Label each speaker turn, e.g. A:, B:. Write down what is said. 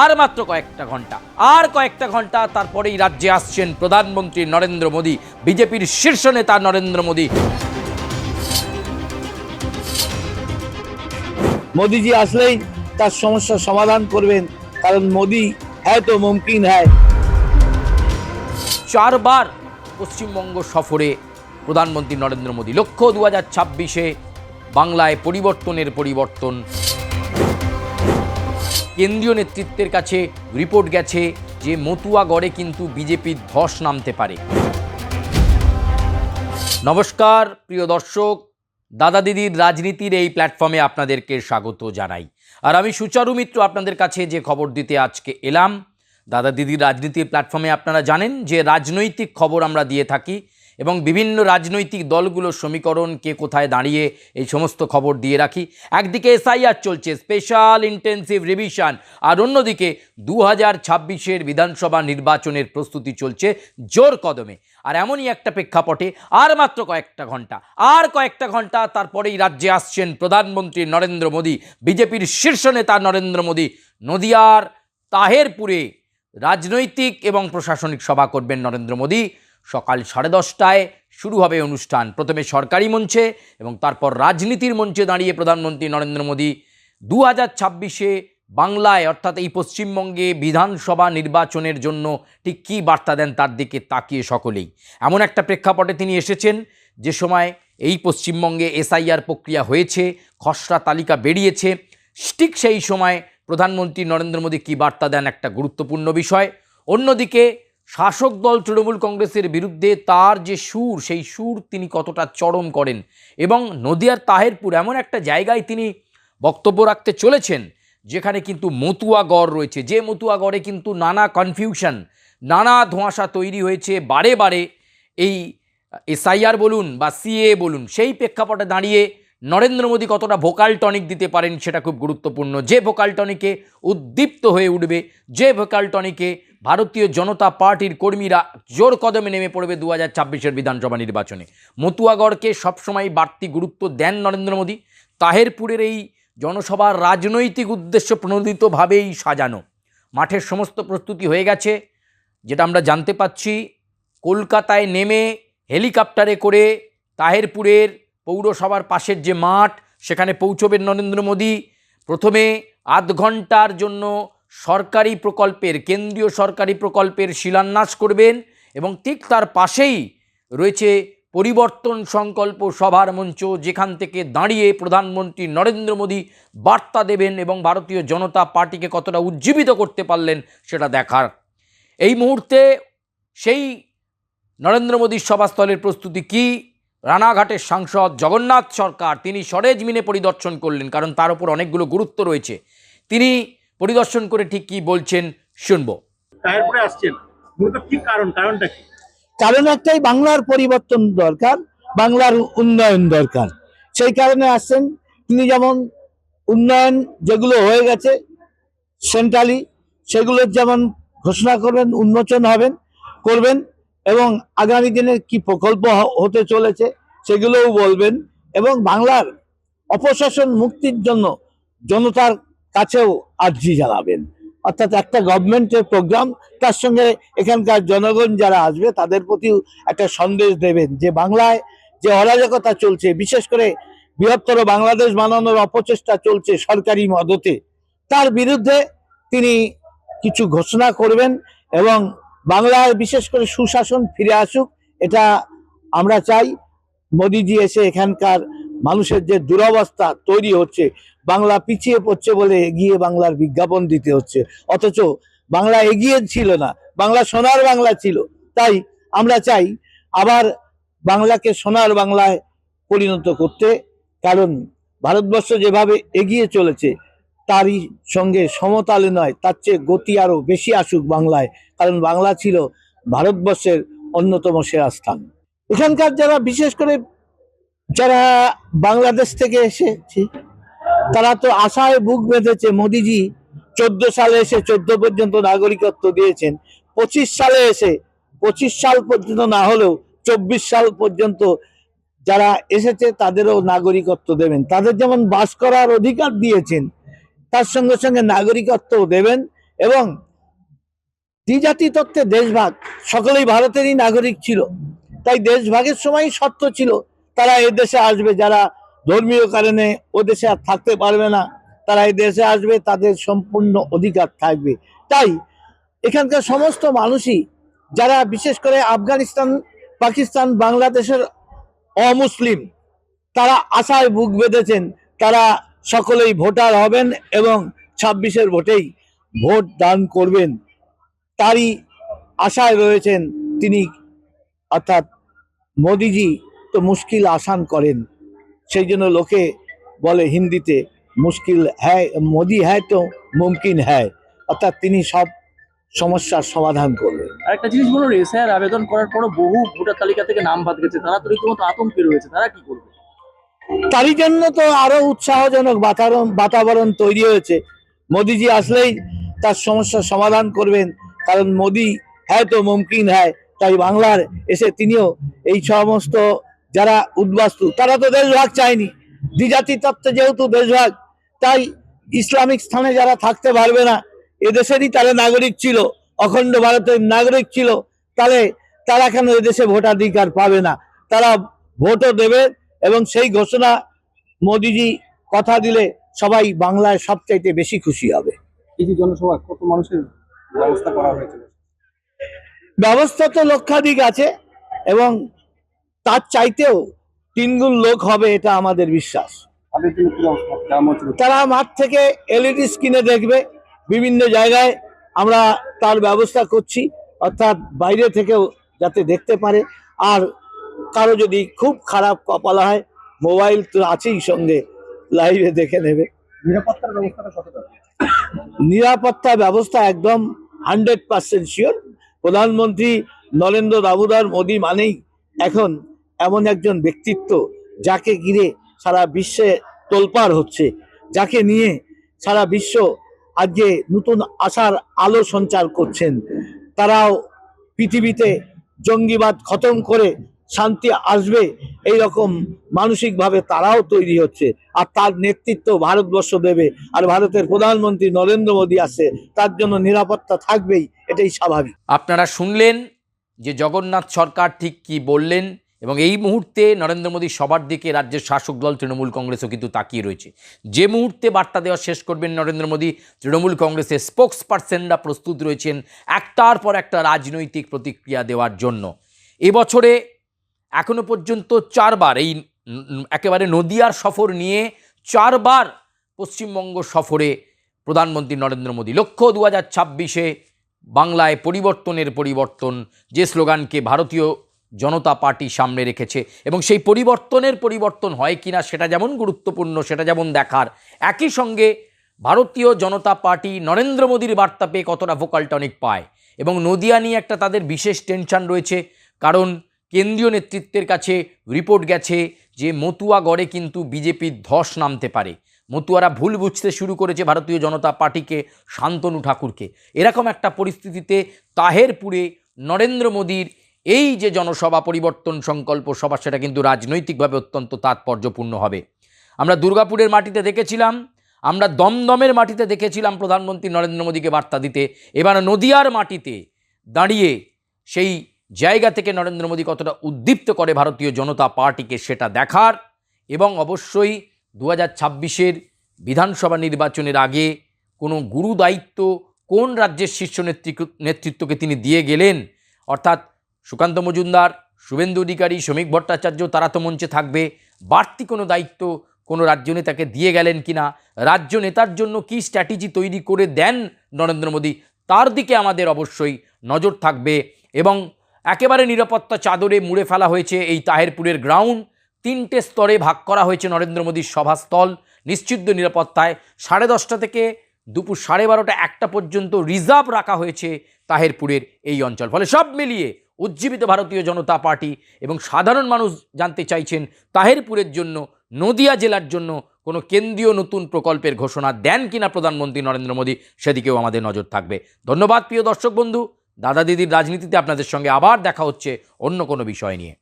A: আর মাত্র কয়েকটা ঘণ্টা আর কয়েকটা ঘণ্টা তারপরেই রাজ্যে আসছেন প্রধানমন্ত্রী নরেন্দ্র মোদী বিজেপির শীর্ষ নেতা নরেন্দ্র মোদী।
B: মোদিজি আসলেই তার সমস্যার সমাধান করবেন কারণ মোদি হ্যাঁ তো মুমকিন হ্যায়
A: চারবার পশ্চিমবঙ্গ সফরে প্রধানমন্ত্রী নরেন্দ্র মোদী। লক্ষ্য দু হাজার ছাব্বিশে বাংলায় পরিবর্তনের পরিবর্তন। কেন্দ্রীয় নেতৃত্বের কাছে রিপোর্ট গেছে যে মতুয়াগড়ে কিন্তু বিজেপির ধস নামতে পারে। নমস্কার, প্রিয় দর্শক। দাদা দিদির রাজনীতির এই প্ল্যাটফর্মে আপনাদেরকে স্বাগত জানাই। আর আমি সুচারু মিত্র আপনাদের কাছে যে খবর দিতে আজকে এলাম, দাদা দিদির রাজনীতির প্ল্যাটফর্মে আপনারা জানেন যে রাজনৈতিক খবর আমরা দিয়ে থাকি এবং বিভিন্ন রাজনৈতিক দলগুলোর সমীকরণ, কে কোথায় দাঁড়িয়ে, এই সমস্ত খবর দিয়ে রাখি। একদিকে এসআইআর চলছে, স্পেশাল ইন্টেন্সিভ রিভিশন। আর অন্যদিকে দু হাজার ছাব্বিশের বিধানসভা নির্বাচনের প্রস্তুতি চলছে জোর কদমে। আর এমনই একটা প্রেক্ষাপটে আর মাত্র কয়েকটা ঘণ্টা। আর কয়েকটা ঘণ্টা, তারপরেই রাজ্যে আসছেন প্রধানমন্ত্রী নরেন্দ্র মোদী, বিজেপির শীর্ষ নেতা নরেন্দ্র মোদী। নদিয়ার তাহেরপুরে রাজনৈতিক এবং প্রশাসনিক সভা করবেন নরেন্দ্র মোদী। সকাল সাড়ে দশটায় শুরু হবে অনুষ্ঠান। প্রথমে সরকারি মঞ্চে এবং তারপর রাজনীতির মঞ্চে দাঁড়িয়ে প্রধানমন্ত্রী নরেন্দ্র মোদী। দু হাজার ছাব্বিশে বাংলায়, অর্থাৎ এই পশ্চিমবঙ্গে বিধানসভা নির্বাচনের জন্য ঠিক কী বার্তা দেন তার দিকে তাকিয়ে সকলেই। এমন একটা প্রেক্ষাপটে তিনি এসেছেন, যে সময় এই পশ্চিমবঙ্গে এসআইআর প্রক্রিয়া হয়েছে, খসড়া তালিকা বেরিয়েছে, ঠিক সেই সময় প্রধানমন্ত্রী নরেন্দ্র মোদী কী বার্তা দেন একটা গুরুত্বপূর্ণ বিষয়। অন্যদিকে শাসক দল তৃণমূল কংগ্রেসের বিরুদ্ধে তার যে সুর, সেই সুর তিনি কতটা চরম করেন এবং নদিয়ার তাহেরপুর এমন একটা জায়গায় তিনি বক্তব্য রাখতে চলেছেন, যেখানে কিন্তু মতুয়াগড় রয়েছে। যে মতুয়াগড়ে কিন্তু নানা কনফিউশন নানা ধোঁয়াশা তৈরি হয়েছে। বারে বারে এই এসআইআর বলুন বা সিএ বলুন, সেই প্রেক্ষাপটে দাঁড়িয়ে নরেন্দ্র মোদী কতটা ভোকাল টনিক দিতে পারেন সেটা খুব গুরুত্বপূর্ণ। যে ভোকাল টনিকে উদ্দীপ্ত হয়ে উঠবে, যে ভোকাল টনিকে ভারতীয় জনতা পার্টির কর্মীরা জোর কদমে নেমে পড়বে দু হাজার ছাব্বিশের বিধানসভা নির্বাচনে। মতুয়াগড়কে সবসময় বাড়তি গুরুত্ব দেন নরেন্দ্র মোদী। তাহেরপুরের এই জনসভার রাজনৈতিক উদ্দেশ্য প্রণোদিতভাবেই সাজানো। মাঠের সমস্ত প্রস্তুতি হয়ে গেছে। যেটা আমরা জানতে পাচ্ছি, কলকাতায় নেমে হেলিকপ্টারে করে তাহেরপুরের পৌরসভার পাশের যে মাঠ, সেখানে পৌঁছবেন নরেন্দ্র মোদী। প্রথমে আধ ঘণ্টার জন্য সরকারি প্রকল্পের, কেন্দ্রীয় সরকারি প্রকল্পের শিলান্যাস করবেন এবং ঠিক তার পাশেই রয়েছে পরিবর্তন সংকল্প সভার মঞ্চ যেখান থেকে দাঁড়িয়ে প্রধানমন্ত্রী নরেন্দ্র মোদী বার্তা দেবেন এবং ভারতীয় জনতা পার্টিকে কতটা উজ্জীবিত করতে পারলেন সেটা দেখার। এই মুহূর্তে সেই নরেন্দ্র মোদীর সভাস্থলের প্রস্তুতি কি? রানাঘাটের সাংসদ জগন্নাথ সরকার, তিনি সরেজমিনে পরিদর্শন করলেন কারণ তার উপর অনেকগুলো গুরুত্ব রয়েছে। তিনি পরিদর্শন করে ঠিক কি বলছেন শুনব।
C: তারপরে আসছেন। কি কারণ? কারণটা কি?
B: কারণ একটাই বাংলার পরিবর্তন দরকার বাংলার উন্নয়ন দরকার। সেই কারণে আসছেন তিনি যেমন উন্নয়ন যেগুলো হয়ে গেছে সেন্ট্রালি সেগুলোর যেমন ঘোষণা করবেন উন্মোচন হবেন করবেন এবং আগামী দিনে কি প্রকল্প হতে চলেছে সেগুলোও বলবেন এবং বাংলার অপশাসন মুক্তির জন্য জনতার কাছেও আর্জি জানাবেন অর্থাৎ একটা গভর্নমেন্টের প্রোগ্রাম, তার সঙ্গে এখানকার জনগণ যারা আসবে, তাদের প্রতিও একটা সন্দেশ দেবেন যে বাংলায় যে অরাজকতা চলছে, বিশেষ করে বৃহত্তর বাংলাদেশ বানানোর অপচেষ্টা চলছে সরকারি মদতে, তার বিরুদ্ধে তিনি কিছু ঘোষণা করবেন এবং বাংলায় বিশেষ করে সুশাসন ফিরে আসুক, এটা আমরা চাই। মোদিজি এসে এখানকার মানুষের যে দুরবস্থা তৈরি হচ্ছে বাংলা পিছিয়ে পড়ছে বলে এগিয়ে বাংলার বিজ্ঞাপন দিতে হচ্ছে। অথচ বাংলা এগিয়ে ছিল না, বাংলা সোনার বাংলা ছিল। তাই আমরা চাই আবার বাংলাকে সোনার বাংলায় পরিণত করতে, কারণ ভারতবর্ষ যেভাবে এগিয়ে চলেছে, তারই সঙ্গে সমতালে নয়, তার চেয়ে গতি আরও বেশি আসুক বাংলায়, কারণ বাংলা ছিল ভারতবর্ষের অন্যতম সেরা স্থান। এখানকার যারা, বিশেষ করে যারা বাংলাদেশ থেকে এসেছে তারা তো আশায় বুক বেঁধেছে, মোদিজি চোদ্দ সালে এসে চোদ্দ পর্যন্ত নাগরিকত্ব দিয়েছেন, পঁচিশ সালে এসে, পঁচিশ সাল পর্যন্ত না হলেও চব্বিশ সাল পর্যন্ত যারা এসেছে তাদেরও নাগরিকত্ব দেবেন। তাদের যেমন বাস করার অধিকার দিয়েছেন, তার সঙ্গে সঙ্গে নাগরিকত্ব দেবেন এবং দ্বিজাতি তত্ত্বে দেশভাগ, সকলেই ভারতেরই নাগরিক ছিল, তাই দেশভাগের সময় শর্ত ছিল, তারা এ দেশে আসবে, যারা ধর্মীয় কারণে ও দেশে আর থাকতে পারবে না। তারা এই দেশে আসবে, তাদের সম্পূর্ণ অধিকার থাকবে। তাই এখানকার সমস্ত মানুষই, যারা বিশেষ করে আফগানিস্তান, পাকিস্তান, বাংলাদেশের অমুসলিম, তারা আশায় বুক বেঁধেছেন, তারা সকলেই ভোটার হবেন এবং ছাব্বিশের ভোটেই ভোট দান করবেন। তারই আশায় রয়েছেন তিনি, অর্থাৎ মোদিজি তো মুশকিল আসান করেন। সেই জন্য লোকে বলে হিন্দিতে মুশকিল হ্যায় মোদি হ্যায় তো মুমকিন হ্যায়। অর্থাৎ তিনি সব সমস্যার সমাধান করবেন
D: আরেকটা জিনিস বলুন এসআইআর আবেদন করার পরও বহু ভোটার তালিকা থেকে নাম বাদ গেছে। তারা তো রীতিমতো আতঙ্কে রয়েছে তারা কি করবে?
B: তারই জন্য তো আরও উৎসাহজনক বাতাবরণ বাতাবরণ তৈরি হয়েছে। মোদিজি আসলেই তার সমস্যার সমাধান করবেন কারণ মোদি হ্যাঁ তো মুমকিন হ্যায়। তাই বাংলার এসে তিনিও এই সমস্ত যারা উদ্বাস্তু তারা তো দেশভাগ চায়নি। দ্বিজাতি তত্ত্বে যেহেতু দেশভাগ তাই ইসলামিক স্থানে যারা থাকতে পারবে না এদেশেরই তারা নাগরিক ছিল অখণ্ড ভারতের নাগরিক ছিল তাহলে তারা কেন এদেশে ভোটাধিকার পাবে না? তারা ভোটও দেবে এবং সেই ঘোষণা মোদিজি কথা দিলে সবাই বাংলায় সবচাইতে বেশি খুশি হবে।
D: এই যে জনসভা কত মানুষের ব্যবস্থা করা হয়েছে
B: ব্যবস্থা তো লক্ষাধিক আছে এবং তার চাইতেও তিনগুণ লোক হবে এটা আমাদের বিশ্বাস। তারা মাঠ থেকে এলইডি স্ক্রিনে দেখবে বিভিন্ন জায়গায় আমরা তার ব্যবস্থা করছি অর্থাৎ বাইরে থেকেও যাতে দেখতে পারে। আর কারও যদি খুব খারাপ কপাল হয় মোবাইল তো আছেই সঙ্গে লাইভে দেখে নেবে।
D: নিরাপত্তার ব্যবস্থাটা
B: নিরাপত্তা ব্যবস্থা একদম হান্ড্রেড পার্সেন্ট শিওর। প্রধানমন্ত্রী নরেন্দ্র দামোদর মোদী মানেই এখন এমন একজন ব্যক্তিত্ব যাকে ঘিরে সারা বিশ্বে তোলপাড় হচ্ছে, যাকে নিয়ে সারা বিশ্ব আজকে নতুন আশার আলো সঞ্চার করছেন। তারাও পৃথিবীতে জঙ্গিবাদ খতম করে শান্তি আসবে এই রকম মানসিকভাবে তারাও তৈরি হচ্ছে। আর তার নেতৃত্ব ভারতবর্ষ দেবে আর ভারতের প্রধানমন্ত্রী নরেন্দ্র মোদী আছে, তার জন্য নিরাপত্তা থাকবেই, এটাই স্বাভাবিক।
A: আপনারা শুনলেন যে জগন্নাথ সরকার ঠিক কি বললেন? এবং এই মুহূর্তে নরেন্দ্র মোদী সবার দিকে রাজ্যের শাসক দল তৃণমূল কংগ্রেসও কিন্তু তাকিয়ে রয়েছে। যে মুহূর্তে বার্তা দেওয়া শেষ করবেন নরেন্দ্র মোদী, তৃণমূল কংগ্রেসের স্পোক্স পার্সনরা প্রস্তুত রয়েছেন একটার পর একটা রাজনৈতিক প্রতিক্রিয়া দেওয়ার জন্য। এবছরে এখনও পর্যন্ত চারবার এই একেবারে নদিয়ার সফর নিয়ে চারবার পশ্চিমবঙ্গ সফরে প্রধানমন্ত্রী নরেন্দ্র মোদী। লক্ষ্য দু হাজার বাংলায় পরিবর্তনের পরিবর্তন, যে স্লোগানকে ভারতীয় জনতা পার্টি সামনে রেখেছে এবং সেই পরিবর্তনের পরিবর্তন হয় কিনা সেটা যেমন গুরুত্বপূর্ণ, সেটা যেমন দেখার, একই সঙ্গে ভারতীয় জনতা পার্টি নরেন্দ্র মোদীর বার্তা পেয়ে কতটা ভোকাল টনিক পায় এবং নদিয়া নিয়ে একটা তাদের বিশেষ টেনশন রয়েছে। কারণ কেন্দ্রীয় নেতৃত্বের কাছে রিপোর্ট গেছে যে মতুয়া গড়ে কিন্তু বিজেপির ধস নামতে পারে। মতুয়ারা ভুল বুঝতে শুরু করেছে ভারতীয় জনতা পার্টিকে, শান্তনু ঠাকুরকে। এরকম একটা পরিস্থিতিতে তাহেরপুরে নরেন্দ্র মোদীর এই যে জনসভা পরিবর্তন সংকল্প সভা, সেটা কিন্তু রাজনৈতিকভাবে অত্যন্ত তাৎপর্যপূর্ণ হবে। আমরা দুর্গাপুরের মাটিতে দেখেছিলাম, আমরা দমদমের মাটিতে দেখেছিলাম প্রধানমন্ত্রী নরেন্দ্র মোদীকে বার্তা দিতে। এবার নদিয়ার মাটিতে দাঁড়িয়ে সেই জায়গা থেকে নরেন্দ্র মোদী কতটা উদ্দীপ্ত করে ভারতীয় জনতা পার্টিকে সেটা দেখার এবং অবশ্যই দু হাজার বিধানসভা নির্বাচনের আগে কোনো গুরু দায়িত্ব কোন রাজ্যের শীর্ষ নেতৃত্ব- নেতৃত্বকে তিনি দিয়ে গেলেন, অর্থাৎ সুকান্ত মজুমদার, শুভেন্দু অধিকারী, শ্রমিক ভট্টাচার্য, তারা তো মঞ্চে থাকবে। বাড়তি কোনো দায়িত্ব কোনো রাজ্য নেতাকে দিয়ে গেলেন কিনা? রাজ্য নেতার জন্য কি স্ট্র্যাটেজি তৈরি করে দেন নরেন্দ্র মোদী? তার দিকে আমাদের অবশ্যই নজর থাকবে এবং একেবারে নিরাপত্তা চাদরে মুড়ে ফেলা হয়েছে এই তাহেরপুরের গ্রাউন্ড তিনটে স্তরে ভাগ করা হয়েছে নরেন্দ্র মোদীর সভাস্থল। নিশ্চিদ্র নিরাপত্তায় সাড়ে দশটা থেকে দুপুর সাড়ে বারোটা একটা পর্যন্ত রিজার্ভ রাখা হয়েছে তাহেরপুরের এই অঞ্চল। ফলে সব মিলিয়ে উজ্জীবিত ভারতীয় জনতা পার্টি এবং সাধারণ মানুষ জানতে চাইছেন তাহেরপুরের জন্য, নদিয়া জেলার জন্য কোনো কেন্দ্রীয় নতুন প্রকল্পের ঘোষণা দেন কিনা প্রধানমন্ত্রী নরেন্দ্র মোদী সেদিকেও আমাদের নজর থাকবে। ধন্যবাদ প্রিয় দর্শক বন্ধু। দাদা দিদির রাজনীতিতে আপনাদের সঙ্গে আবার দেখা হচ্ছে অন্য কোনো বিষয় নিয়ে।